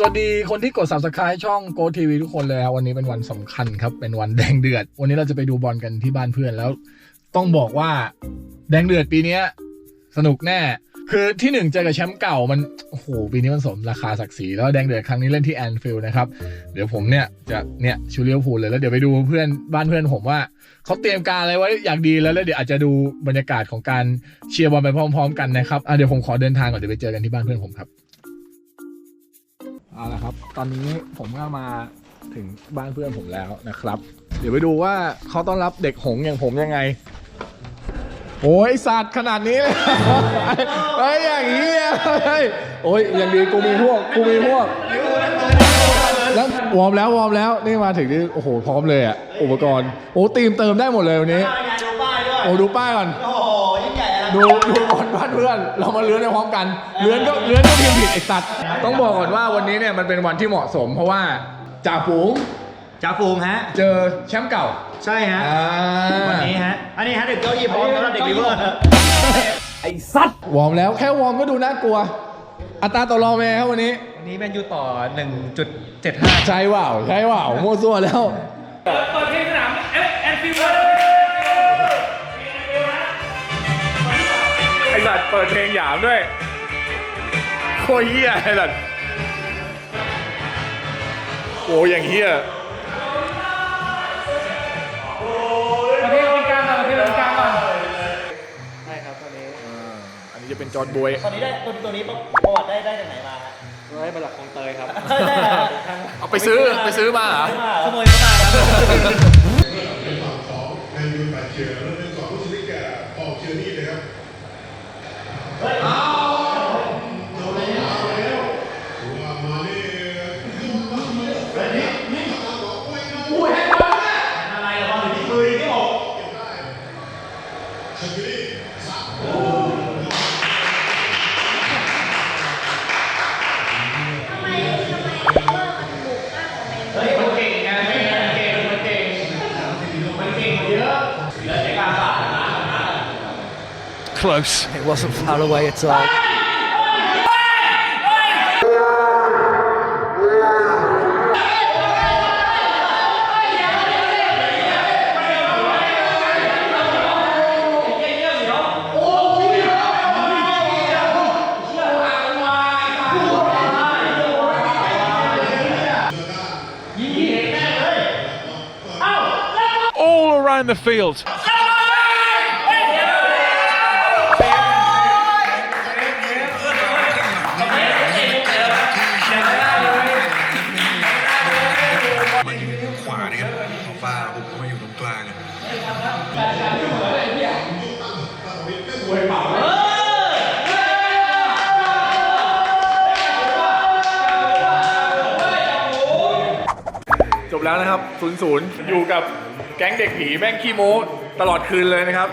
สวัสดีคนที่กด subscribe ช่อง Go TV ทุกคนเลยครับวันนี้เป็นวันสำคัญครับ เป็นวันแดงเดือด วันนี้เราจะไปดูบอลกันที่บ้านเพื่อนแล้ว ต้องบอกว่าแดงเดือดปีนี้สนุกแน่ คือที่หนึ่งเจอกับแชมป์เก่ามันโอ้โหปีนี้มันสมราคาศักดิ์ศรีแล้วแดงเดือดครั้งนี้เล่นที่แอนฟิลด์นะครับ เดี๋ยวผมเนี่ยจะเนี่ยชูเลียวพูลเลยแล้วเดี๋ยวไปดูเพื่อนบ้านเพื่อนผมว่าเขาเตรียมการอะไรไว้อย่างดีแล้วแล้วเดี๋ยวอาจจะดูบรรยากาศของการเชียร์บอลไปพร้อม ๆ กันนะครับอะเดี๋ยวผมขอเดินทางก่อนเดี๋ยวไปเจอกันที่บ้านเพื่อนผมครับ เอาละครับ ตอนนี้ผมก็มาถึงบ้านเพื่อนผมแล้วนะครับ เดี๋ยวไปดูว่าเขาต้อนรับเด็กหงอย่างผมยังไง โอ้ยสัตว์ขนาดนี้เลยเฮ้อย่างเงี้ยเฮ้ยโอ้ยอย่างดีกูมีพวกกูมีพวก แล้ววอร์มแล้ววอร์มแล้วนี่มาถึงนี่โอ้โหพร้อมเลยอะอุปกรณ์โอ้ตีมเติมได้หมดเลยวันนี้ โอ้ดูป้ายก่อน โอ้โหยิ่งใหญ่ ดูดูบอลบ้านเพื่อน เรามาเลื้อนในพร้อมกัน เลื้อนก็เลื้อนก็พิมพ์ผิดไอ้สัตว์ต้องบอกก่อนว่าวันนี้เนี่ยมันเป็นวันที่เหมาะสม เพราะว่าจ่าฝูงจ้าฟูงฮะ เจอแชมป์เก่าใช่ฮะ อ่าวันนี้ฮะ อันนี้ฮะเด็กเก้าอี้พร้อมสำหรับเด็กลิเวอร์วอร์มแล้วแค่วอร์มก็ดูน่ากลัว อัตราต่อรองเป็นไงครับวันนี้ วันนี้แมนยูต่อ 1.75ใช่เปล่าใช่เปล่าโม่วซั่วแล้วไอสัตว์ เปิดเพลงหยามด้วยโคตรเฮียไอสัตว์โอ้ยอย่างเฮียประเทศเป็นกลางก่อนประเทศเป็นกลางก่อนอันนี้จะเป็นจอร์ดบวยตอนนี้ได้ตัวตัวนี้ประวัติได้ได้จากไหนมาฮะร้อยบลักของเตยครับได้เหรอเอาไปซื้อไปซื้อมาเหรอขโมยเข้ามาครับ Close. It wasn't far away at all. All around the field. อัลฟาบุกเข้ามาอยู่ตรงกลางอะจบแล้วนะครับ0ูนย์อยู่กับแก๊งเด็กผีแม่งขี้โม้ตลอดคืนเลยนะครับ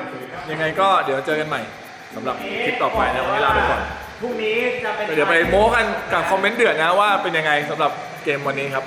ยังไงก็เดี๋ยวเจอกันใหม่สำหรับคลิปต่อไปนะวันนี้ลาไปก่อน พรุ่งนี้จะเป็น เดี๋ยวไปโม้กันกับคอมเมนต์เดือดนะว่าเป็นยังไงสำหรับเกมวันนี้ครับ